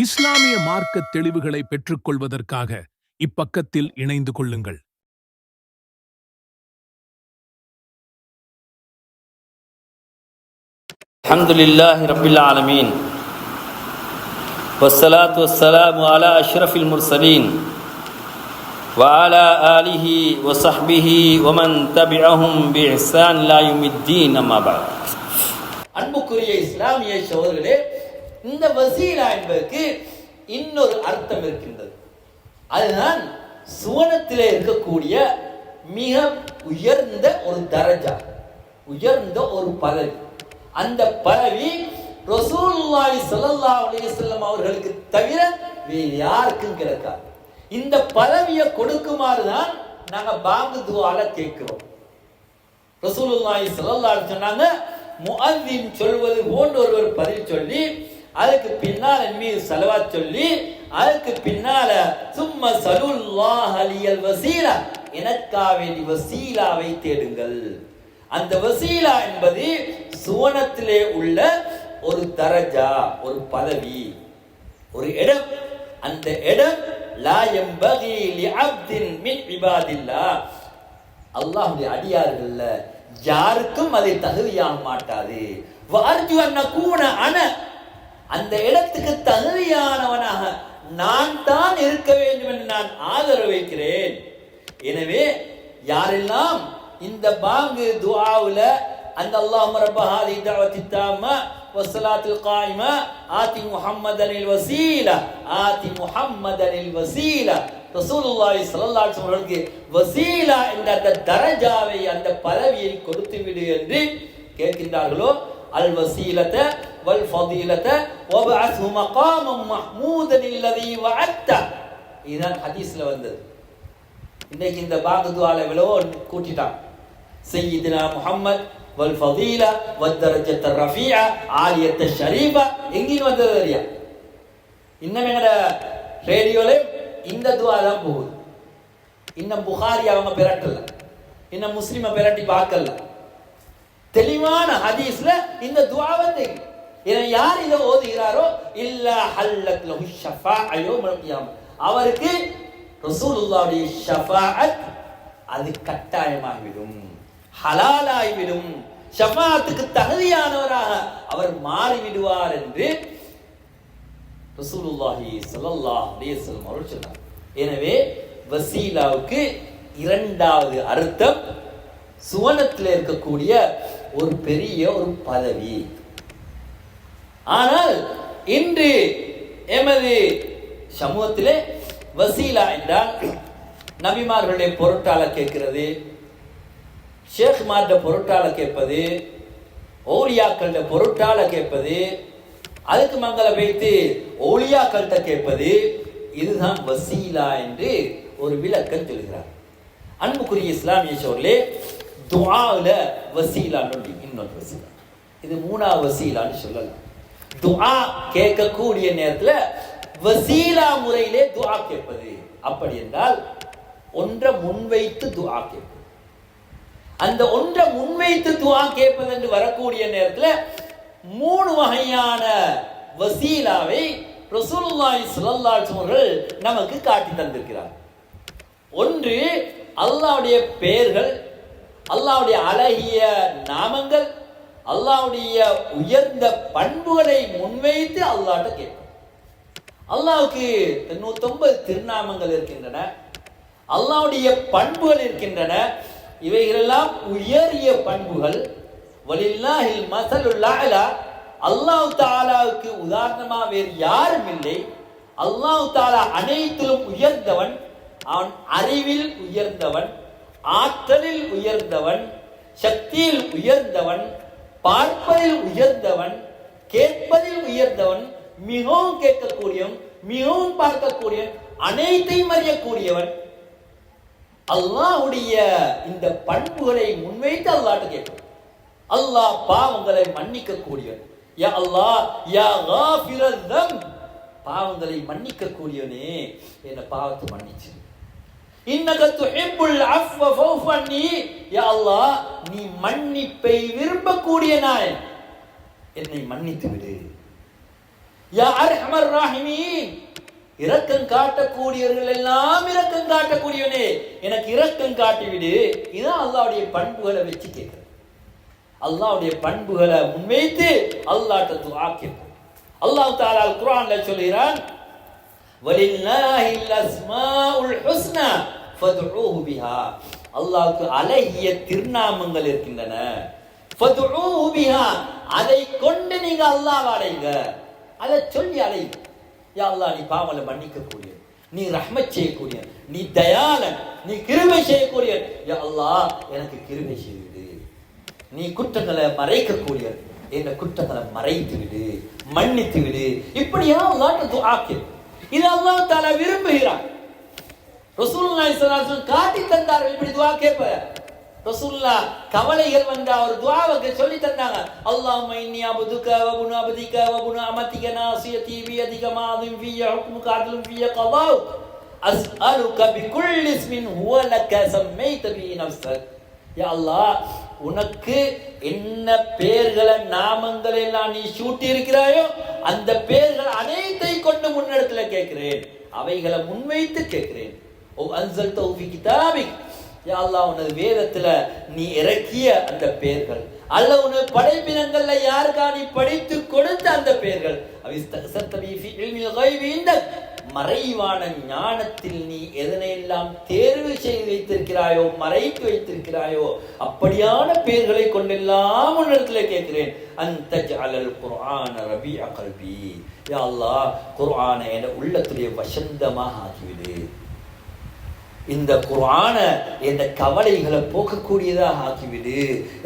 இஸ்லாமிய மார்க்க தெளிவுகளை பெற்றுக்கொள்வதற்காக இப்பக்கத்தில் இணைந்து கொள்ளுங்கள் الحمد لله رب العالمين والصلاة والسلام على أشرف المرسلين وعلى آله وصحبه ومن تبعهم بإحسان لا يوم الدين أما بعد அன்புக்குரிய இஸ்லாமிய சோதர்களே இந்த வசீலா என்பதற்கு இன்னொரு அர்த்தம் இருக்கின்றது. அதுதான் சுவனத்திலே இருக்கக்கூடிய மிக உயர்ந்த ஒரு தரஜா உயர்ந்த ஒரு பதவி. அந்த பதவி ரசூலுல்லாஹி ஸல்லல்லாஹு அலைஹி வஸல்லம் அவர்களுக்கு தவிர வேறு யாருக்கும் கிடைக்காது. இந்த பதவியை கொடுக்குமாறு தான் நாங்க பாங்கு துவால கேட்கிறோம். ரசூலுல்லாஹி ஸல்லல்லாஹு அலைஹி சொன்னாங்க முஅல்லிம் சொல்வது போன்ற ஒருவர் பதில் சொல்லி அதுக்கு பின்னால் என் மீது செலவா சொல்லி அதுக்கு பின்னால சும்மா சலுல்லாஹ் அலியல் வசீலா. எனக்கா வேண்டி வசீலாவை தேடுங்கள். அந்த வசீலா என்பது சுவனத்திலே உள்ள ஒரு தரஜா ஒரு பதவி ஒரு இடம். அந்த இடம் லா எம்பகி லிஅப்தின் மின் இபாதில்லா. அல்லாஹ்வுடைய அடியார்கள்ல யாருக்கும் அதை தகுதியாக மாட்டாது. வார்ஜு அன்ன கூன அன அந்த இடத்துக்கு தகுதியானவனாக நான் தான் இருக்க வேண்டும் என்று நான் ஆதரவு வைக்கிறேன். எனவே யாரெல்லாம் இந்த பாங்கு துஆவுல அந்த அல்லாஹ் ரப்ப ஹாதி தஅவத்தி தாம வஸ்ஸலாத்துல் காயிம ஆதி முஹம்மதனில் வசீல ஆதி முஹம்மதனில் வசீல ரசூலுல்லாஹி ஸல்லல்லாஹு அலைஹி வஸல்லம் வசீலா என்ற அந்த தரஜாவை அந்த பதவியை கொடுத்து விடு என்று கேட்கின்றார்களோ அல் வசீலத்தை வல் ஃபதீலத வபஅத்ஹு மகாமம் மஹ்மூதன் அல்லதி வஅத்த. இதுதான் ஹதீஸ்ல வந்தது. இன்னைக்கு இந்த பாகதுவால விலவோ கூட்டிட்டான். சையீதுனா முஹம்மத் வல் ஃபதீலா வல் தரஜத் ரஃபீஆ ஆலியத் ஷரீஃபா எங்கேயும் வந்தது தெரியா இன்னும் எங்கட ரேடியோல இந்த துவா தான் போகுது. இன்னும் புகாரி அவங்க பெரட்டல. இன்னும் முஸ்லீமை பெரட்டி பார்க்கல. தெளிவான ஹதீஸ்ல இந்த துவா வந்து இதை யார் இதை ஓதுகிறாரோ இல்ல ஹல்லத் லஹு ஷஃபாஅ யௌமல் கியாமah அவருக்கு ரசூலுல்லாஹ்வுடைய ஷஃபாஅத் அது கட்டாயமாகிவிடும் ஹலாலாகிவிடும். ஷஃபாத்துக்கு தகுதியானவராக அவர் மாறிவிடுவார் என்று ரசூலுல்லாஹி ஸல்லல்லாஹு அலைஹி வஸல்லம் அவர்கள் சொன்னார். எனவே வசீலாவுக்கு இரண்டாவது அர்த்தம் சுவனத்தில் இருக்கக்கூடிய ஒரு பெரிய ஒரு பதவி. ஆனால் இன்று எமது சமூகத்திலே வசீலா என்றால் நபிமார்களுடைய பொருட்டால கேட்கிறது ஷேக்மார்ட பொருட்டால கேட்பது ஓலியாக்கள்ட பொருட்டால கேட்பது அதுக்கு மங்கள வைத்து ஓலியாக்கள்கிட்ட கேட்பது இதுதான் வசீலா என்று ஒரு விளக்கம் சொல்கிறார். அன்புக்குரிய இஸ்லாமிய சோர்லே துவாவில் வசீலான்னு இன்னொரு வசீலா. இது மூணாவது வசீலான்னு சொல்லலாம். துஆ கேட்கக்கூடிய நேரத்துல வசீலா முறையிலே துஆ கேட்பது. அப்படி என்றால் ஒன்றை முன்வைத்து துஆ கேட்பது. அந்த ஒன்றை முன்வைத்து துஆ கேட்பது என்று வரக்கூடிய நேரத்துல மூணு வகையான வசீலாவை ரசூலுல்லாஹி ஸல்லல்லாஹு அவர்கள் நமக்கு காட்டி தந்திருக்கிறார். ஒன்று அல்லாஹ்வுடைய பெயர்கள் அல்லாஹ்வுடைய அழகிய நாமங்கள் அல்லாவுடைய உயர்ந்த பண்புகளை முன்வைத்து அல்லாட்ட கேட்கும். அல்லாவுக்கு தொண்ணூத்தொன்பது திருநாமங்கள் இருக்கின்றன. அல்லாவுடைய பண்புகள் இருக்கின்றன. இவைகளெல்லாம் உயரிய பண்புகள். வலில்லாஹில் மசலுல் அல்லாஹ் தாலாவுக்கு உதாரணமாக வேறு யாரும் இல்லை. அல்லாஹ் தாலா அனைத்திலும் உயர்ந்தவன். அவன் அறிவில் உயர்ந்தவன். ஆற்றலில் உயர்ந்தவன். சக்தியில் உயர்ந்தவன். பார்ப்பதில் உயர்ந்தவன் கேட்பதில் உயர்ந்தவன் மிகவும் கேட்கக்கூடியவன் மிகவும் பார்க்கக்கூடியவன் அனைத்தையும் அறியக்கூடியவன். அல்லாஹ்வுடைய இந்த பண்புகளை முன்வைத்து அல்லாட்டு கேட்கும் அல்லாஹ் பாவங்களை மன்னிக்க கூடியவன் யா அல்லாஹ் யா காஃபிரல் பாவங்களை மன்னிக்க கூடியவனே என்ன பாவத்தை மன்னிச்சு இன்னக துஹிப்புல் அஃப்வ ஃபௌஃபு அன்னி யா அல்லாஹ் நீ மன்னிப்பை விரும்பக்கூடிய நாய் என்னை மன்னித்து விடு. யா அர்ஹமர் ராஹிமீன். இரக்கம் காட்டக்கூடியவர்கள் எல்லாம் இரக்கம் காட்டக்கூடியவனே. எனக்கு இரக்கம் காட்டிவிடு. இதான் அல்லாவுடைய பண்புகளை வச்சு கேட்கிறது. அல்லாவுடைய பண்புகளை முன்வைத்து அல்லாட்ட துஆ கேட்போம். அல்லாஹ் தஆலா குரான்ல குர்ஆன்ல சொல்கிறான் வலில்லாஹில் அஸ்மாஉல் ஹுஸ்னா ஃபதுஊஹு பிஹா. அல்லாஹ்வுக்கு அழகிய திருநாமங்கள் இருக்கின்றன. ஃபதுஊஹு பிஹா. அதை கொண்டு நீங்க அல்லாஹ் அடைங்க. அதை சொல்லி அடைங்க யா அல்லாஹ் நீ பாவலை மன்னிக்க கூடிய நீ ரஹ்மத் செய்யக்கூடிய நீ தயாளன். நீ கிருபை செய்யக்கூடிய யா அல்லாஹ் எனக்கு கிருபை செய்து நீ குற்றங்களை மறைக்கக்கூடிய இந்த குற்றங்களை மறைத்து விடு. மன்னித்து விடு. இப்படியா அல்லாஹ்ட்ட துஆ இது அல்லாஹ் தஆலா விரும்புகிறான். ரசூலுல்லாஹி ஸல்லல்லாஹு காட்டி தந்தார்கள் இப்படி துவா கேட்ப? ரசூல்லா கவலைகள் வந்தா ஒரு துவாவுக்கு சொல்லி தந்தாங்க. அல்லாஹ் இன்னி அபதுக வபுன அபதிக வபுன அமதிக நாசியதி பியதிக மாதின் ஃபிய ஹுக்முக அத்லும் ஃபிய கதாவுக் அஸ்அலுக பிகுல் இஸ்மின் ஹுவ லக சம்மைத பி நஃப்ஸக். யா அல்லாஹ் உனக்கு என்ன பெயர்களை நாமங்களை எல்லாம் நீ சூட்டி இருக்கிறாயோ அந்த பேர்கள் அனைத்தை கொண்டு முன்னிடத்துல கேட்கிறேன். அவைகளை முன்வைத்து கேட்கிறேன். ஓ அன்சல் தௌஃபி கிதாபிக். யா அல்லாஹ் உனது வேதத்துல நீ இறக்கிய அந்த பெயர்கள் அல்ல உனது படைப்பினங்கள்ல யாருக்கா நீ படித்து கொடுத்த அந்த பெயர்கள் அவிஸ்தகசத்தபி ஃபி இல்மில் கைபி இந்தக் மறைவான ஞானத்தில் நீ எதனையெல்லாம் தேர்வு செய்து வைத்திருக்கிறாயோ மறைத்து வைத்திருக்கிறாயோ அப்படியான பெயர்களை கொண்டெல்லாம் உன்னிடத்துல கேட்கிறேன். அந்த ஜாலல் குர்ஆன ரபி அகல்வி யா அல்லாஹ் குர்ஆனை என உள்ளத்துடைய வசந்தமாக ஆக்கிவிடு. இந்த குர்ஆன இந்த கவலைகளை போக்கக்கூடியதாக ஆக்கிவிடு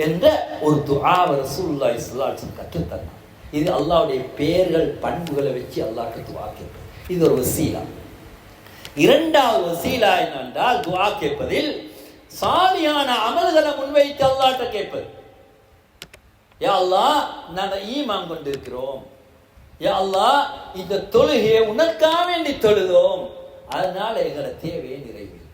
என்ற ஒரு துஆவ ரசூல்லா ஸல்லல்லாஹு அலைஹி இது அல்லாவுடைய பெயர்கள் பண்புகளை வச்சு அல்லாஹ் கற்று கேட்பது. இது ஒரு வசீலா இரண்டாவது வசீலா என்னவென்றால் துவா கேட்பதில் சாலியான அமல்களை முன்வைத்து அல்லாட்ட கேட்பது யா அல்லா நாங்கள் ஈமான் கொண்டிருக்கிறோம் யா அல்லா இந்த தொழுகையை உனக்காக வேண்டி தொழுதோம் அதனால எங்களோட தேவையை நிறைவேற்று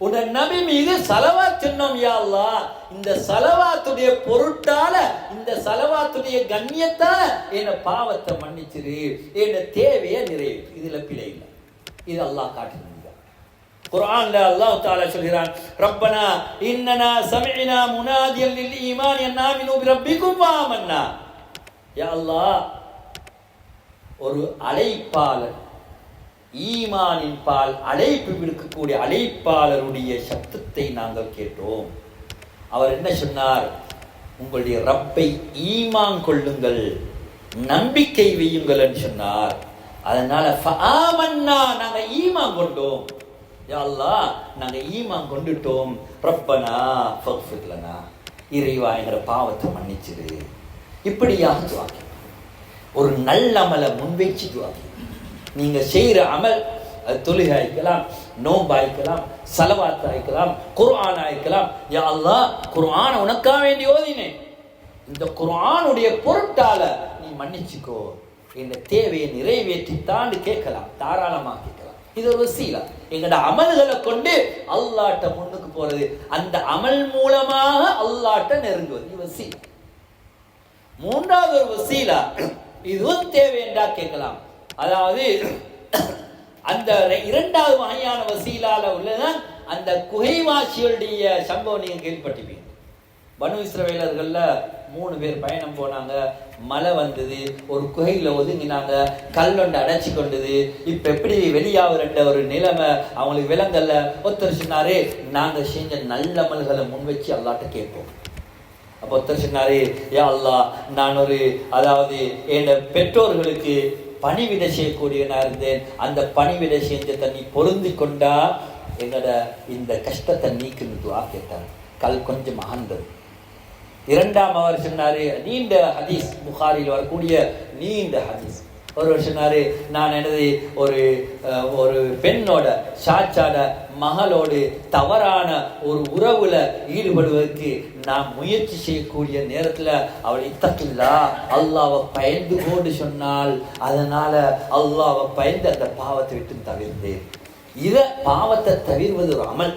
உன் நபி மீது சலவா சொன்னோம் யாழ்லா இந்த சலவாத்துடைய பொருட்டால இந்த சலவாத்துடைய கண்ணியத்தால என்ன பாவத்தை மன்னிச்சிரு. என்ன தேவையை நிறைவேற்று இதுல பிழை இல்லை. இது அல்லாஹ் காட்டுது குரான்ல அல்லாஹ் தாலா சொல்கிறான் ரப்பனா இன்னனா சமிஅனா முனாதியன் லில் ஈமான் அன் ஆமினு பிரப்பிக்கும் யா அல்லாஹ் ஒரு அழைப்பாளர் ஈமானின் பால் அழைப்பு விடுக்கக்கூடிய அழைப்பாளருடைய சத்தத்தை நாங்கள் கேட்டோம். அவர் என்ன சொன்னார்? உங்களுடைய ரப்பை ஈமான் கொள்ளுங்கள் நம்பிக்கை வையுங்கள் என்று சொன்னார். அதனால ஃபஆமன்னா நாங்க ஈமான் கொண்டோம். யாழ்லா நாங்க ஈமான் கொண்டுட்டோம். ரப்பனா ஃபக்ஃபிக்லனா இறைவா என்ற பாவத்தை மன்னிச்சிடு இப்படியாக துவாக்கி ஒரு நல்ல அமலை முன்வைச்சு துவாக்கி நீங்கள் நீங்க செய்யற அமல் அது தொழுகை ஆயிக்கலாம் நோன்பு ஆயிக்கலாம் சலவாத் ஆயிக்கலாம் குர்ஆன் ஆயிக்கலாம். யா அல்லாஹ் குர்ஆனை உனக்காக வேண்டி ஓதினேன் இந்த குர்ஆனுடைய பொருட்டால நீ மன்னிச்சுக்கோ. இந்த தேவையை நிறைவேற்றித்தான்னு கேட்கலாம் தாராளமாக கேட்கலாம். இது ஒரு வசீலா. எங்களோட அமல்களை கொண்டு அல்லாட்ட முன்னுக்கு போறது அந்த அமல் மூலமாக அல்லாட்ட நெருங்குவது. இது வசீலா. மூன்றாவது ஒரு வசீலா இதுவும் தேவை என்றா கேட்கலாம். அதாவது அந்த இரண்டாவது வகையான வசீலால உள்ளதான் அந்த குகைவாசிகளுடைய சம்பவம் நீங்க கேள்விப்பட்டிருப்பீங்க. பனு இஸ்ரவேலர்களில் மூணு பேர் பயணம் போனாங்க. மழை வந்தது ஒரு குகையில் ஒதுங்கினாங்க. கல்லொண்டு அடைச்சி கொண்டது. இப்போ எப்படி வெளியாகுறன்ற ஒரு நிலைமை அவங்களுக்கு விலங்கல்ல ஒருத்தர் சொன்னாரு நாங்கள் செஞ்ச நல்ல அமல்களை முன் வச்சு அல்லாட்ட கேட்போம். அப்போ ஒருத்தர் சொன்னாரு ஏ அல்லா நான் ஒரு அதாவது என் பெற்றோர்களுக்கு பணிவிடை செய்யக்கூடியவனாக இருந்தேன் அந்த பணிவிடை செஞ்ச தண்ணி பொருந்தி கொண்டா எங்களோட இந்த கஷ்டத்தை நீக்குன்னு துவா கேட்டார் கல் கொஞ்சம் அகந்தது இரண்டாம் அவர் சொன்னார் நீண்ட ஹதீஸ் புகாரில் வரக்கூடிய நீண்ட ஹதீஸ். ஒருவர் சொன்னார் நான் எனது ஒரு ஒரு பெண்ணோட சாச்சாட மகளோடு தவறான ஒரு உறவில் ஈடுபடுவதற்கு நான் முயற்சி செய்யக்கூடிய நேரத்தில் அவள் இத்தக்கில்லா அல்லாவை பயந்து கொண்டு சொன்னால் அதனால் அல்லாவை பயந்து அந்த பாவத்தை விட்டு தவிர்ந்தேன். இதை பாவத்தை தவிர்வது ஒரு அமல்.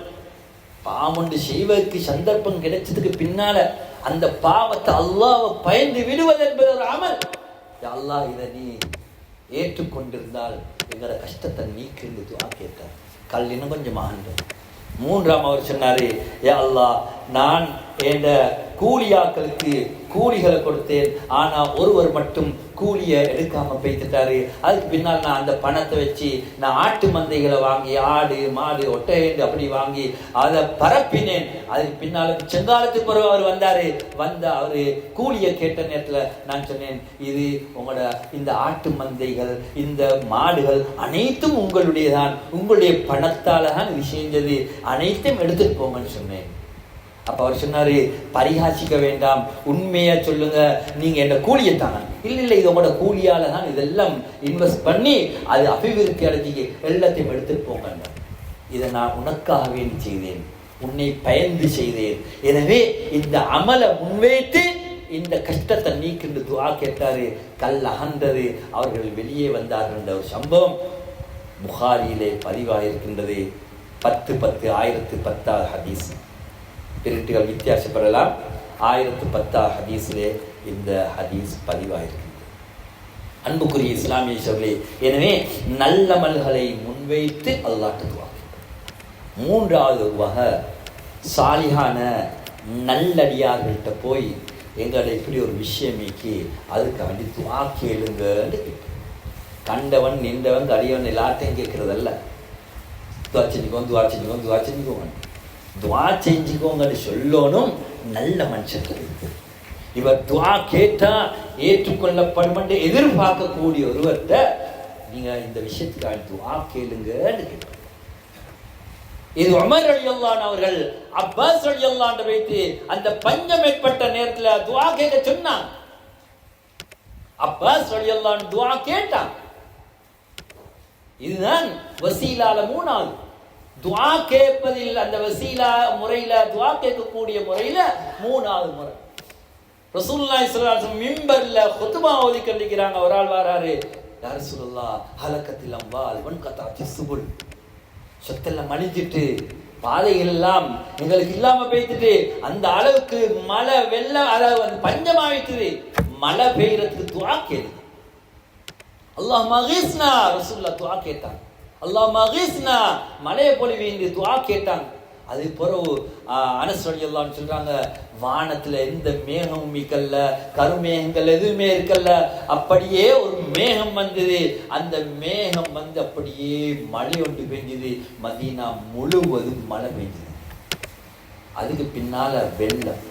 பாவம் செய்வதற்கு சந்தர்ப்பம் கிடைச்சதுக்கு பின்னால அந்த பாவத்தை அல்லாவை பயந்து விடுவது என்பது ஒரு அமல். அல்லாஹ் இதை நீ ஏற்றுக்கொண்டிருந்தால் எங்களோட கஷ்டத்தை நீக்கிருந்து துவா கேட்டார். கல் இன்னும் கொஞ்சம் ஆண்டு மூன்றாம் அவர் சொன்னார் ஏ அல்லாஹ் நான் என்ற கூலியாக்களுக்கு கூலிகளை கொடுத்தேன். ஆனால் ஒருவர் மட்டும் கூலியை எடுக்காம பேத்துட்டாரு அதுக்கு பின்னால் நான் அந்த பணத்தை வச்சு நான் ஆட்டு மந்தைகளை வாங்கி ஆடு மாடு ஒட்டையண்டு அப்படி வாங்கி அதை பரப்பினேன். அதுக்கு பின்னால் செங்காலத்துக்கு பிறகு அவர் வந்தாரு. வந்த அவரு கூலியை கேட்ட நேரத்தில் நான் சொன்னேன் இது உங்களோட இந்த ஆட்டு மந்தைகள் இந்த மாடுகள் அனைத்தும் உங்களுடையதான். உங்களுடைய பணத்தால தான் இது செஞ்சது. அனைத்தும் எடுத்துட்டு போங்கன்னு சொன்னேன். அப்ப அவர் சொன்னாரு பரிகாசிக்க வேண்டாம். உண்மையா சொல்லுங்க. நீங்க என்ன கூலியை தாங்க இல்லை இல்லை இது உங்களோட கூலியால தான் இதெல்லாம் இன்வெஸ்ட் பண்ணி அது அபிவிருத்தி அடைஞ்சி எல்லாத்தையும் எடுத்துட்டு போங்க இதை நான் உனக்காக வேண்டி செய்தேன். உன்னை பயந்து செய்தேன். எனவே இந்த அமலை முன்வைத்து இந்த கஷ்டத்தை நீக்கின்ற துவா கேட்டாரு. கல் அகன்றது. அவர்கள் வெளியே வந்தார்கள் என்ற ஒரு சம்பவம் புகாரியிலே பதிவாயிருக்கின்றது. பத்து பத்து ஆயிரத்து பத்தாவது ஹதீஸ். பிரிட்டுகள் வித்தியாசப்படலாம். ஆயிரத்து பத்தா ஹதீஸிலே இந்த ஹதீஸ் பதிவாயிருக்கிறது. அன்புக்குரிய இஸ்லாமிய சொல்லி எனவே நல்லமல்களை முன்வைத்து அல்லாட்டுவாங்க மூன்றாவது வகை சாலிகான நல்லடியார்கள்ட்ட போய் எங்களை இப்படி ஒரு விஷயமேக்கி அதுக்கு வேண்டி துவா கேளுங்கன்னு கேட்டேன் கண்டவன் நின்றவன் கடியவன் எல்லாத்தையும் கேட்கறதல்ல. துவா செஞ்சுக்கோங்க துவா செஞ்சுக்கோங்க துவா செஞ்சுக்கோங்கன்னு சொல்லணும். நல்ல மனுஷர்கள். இவர் துவா கேட்டா ஏற்றுக்கொள்ளப்படும் எதிர்பார்க்கக்கூடிய ஒருவர்கிட்ட நீங்க இந்த விஷயத்துக்காக துவா கேளுங்கன்னு கேட்பாங்க இது உமர் அழியல்லான் அவர்கள் அப்பாஸ் அழியல்லான் வைத்து அந்த பஞ்சம் ஏற்பட்ட நேரத்துல துவா கேட்க சொன்னான் அப்பாஸ் அழியல்லான் துவா கேட்டான் இதுதான் வசீலால மூணாவது. துவா கேட்பதில் அந்த வசீலா முறையில் துவா கேட்கக்கூடிய முறையில் மூணாவது முறை. ரசூலுல்லாஹி ஸல்லல்லாஹு அலைஹி வஸல்லம் மிம்பர்ல குத்பா ஓதி கண்டிக்கிறாங்க. ஒரு ஆள் வராரு. யா ரசூலுல்லாஹ் ஹலக்கத்தில் அம்பால் வன் கதாத்தி சுபுல். சொத்தெல்லாம் மணிஞ்சிட்டு பாதைகள் எல்லாம் எங்களுக்கு இல்லாம பெய்த்துட்டு அந்த அளவுக்கு மழை வெள்ளம் அளவு வந்து பஞ்சமாயிட்டுது மழை பெய்யறதுக்கு துவா கேளு அல்லாஹ் மகேஷ்னா ரசூல்லா துவா கேட்டான். அல்லா மகிஸ்னா மழையை பொழிவு துவா கேட்டாங்க. அது பிறகு அனஸ் சொல்றாங்க வானத்துல எந்த மேகமும் இருக்கல்ல கருமேகங்கள் எதுவுமே இருக்கல்ல. அப்படியே ஒரு மேகம் வந்தது. அந்த மேகம் வந்து அப்படியே மழை ஒன்று பெஞ்சது மதீனா முழுவதும் மழை பெஞ்சது அதுக்கு பின்னால வெள்ளம்.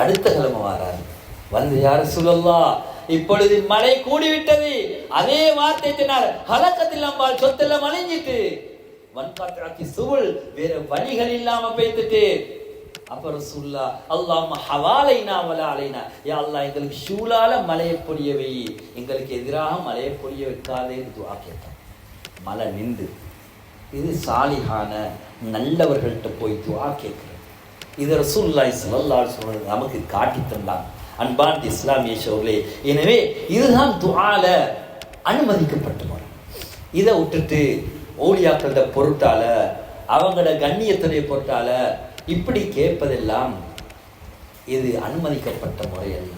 அடுத்த கிழமை வராது வந்து யார சொல்லலாம் இப்பொழுது மழை கூடிவிட்டது. அதே வார்த்தை சொன்னார். ஹலக்கத்தில் அம்பாள் சொத்தெல்லாம் அழிஞ்சிட்டு வன்காட்டாக்கி சுவல் வேற வழிகள் இல்லாம பேத்துட்டு அப்புறம் சொல்லா அல்லாம ஹவாலைனா வல அலைனா யா அல்லாஹ் எங்களுக்கு ஷூலால மலையை பொழியவை எங்களுக்கு எதிராக மலையை பொழிய வைக்காதேன்னு துவா கேட்டான் மலை நின்று. இது சாலிகான நல்லவர்கள்ட்ட போய் துவா கேட்கிறது. இது ரசூல்லாய் ஸல்லல்லாஹு சொல்றது நமக்கு காட்டி தந்தான் அன்பார்ந்த இஸ்லாமிய சோர்களே எனவே இதுதான் துவால அனுமதிக்கப்பட்ட முறை இதை விட்டுட்டு ஓலியாக்களோட பொருட்டால அவங்களோட கண்ணியத்துடைய பொருட்டால இப்படி கேட்பதெல்லாம் இது அனுமதிக்கப்பட்ட முறையல்ல.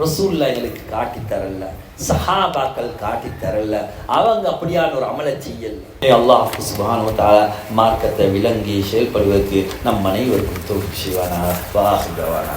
ரசூல்லா எங்களுக்கு காட்டி தரல சஹாபாக்கள் காட்டி தரல அவங்க அப்படியான ஒரு அமலை செய்யல அல்லாஹ் சுப்ஹானஹு மார்க்கத்தை விளங்கி செயல்படுவதற்கு நம் அனைவருக்கும் தோல்வி செய்வானா வாசுவானா